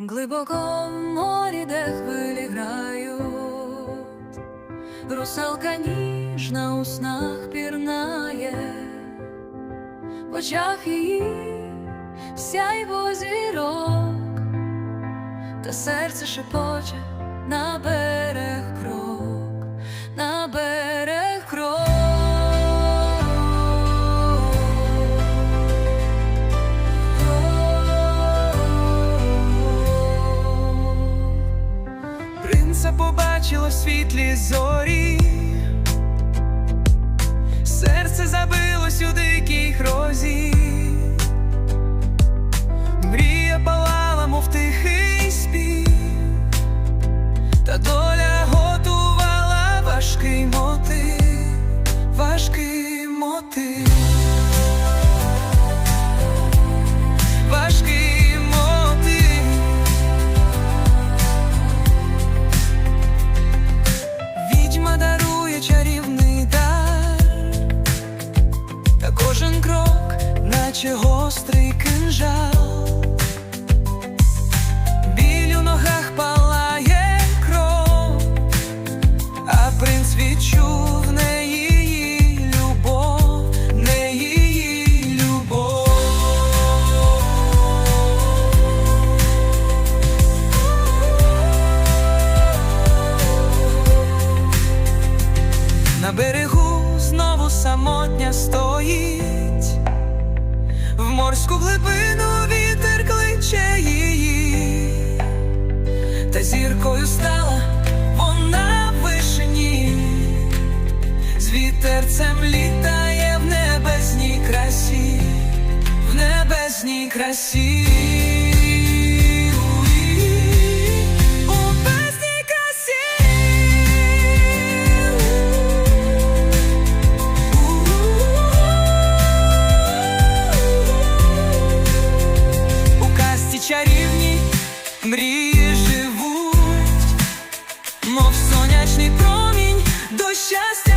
Глибоко в морі, де хвилі грають, русалка ніжна у снах пірнає, в очах її сяйво зірок, та серце шепоче на берег Принца побачило світлі зорі, наче гострий кинжал, біль у ногах палає кров, а принц відчув не її любов, не її любов. На берегу знову самотня стоїть, морську глибину вітер кличе її, та зіркою стала вона в вишині, з вітерцем літає в небесній красі, в небесній красі. мов сонячний промінь до щастя.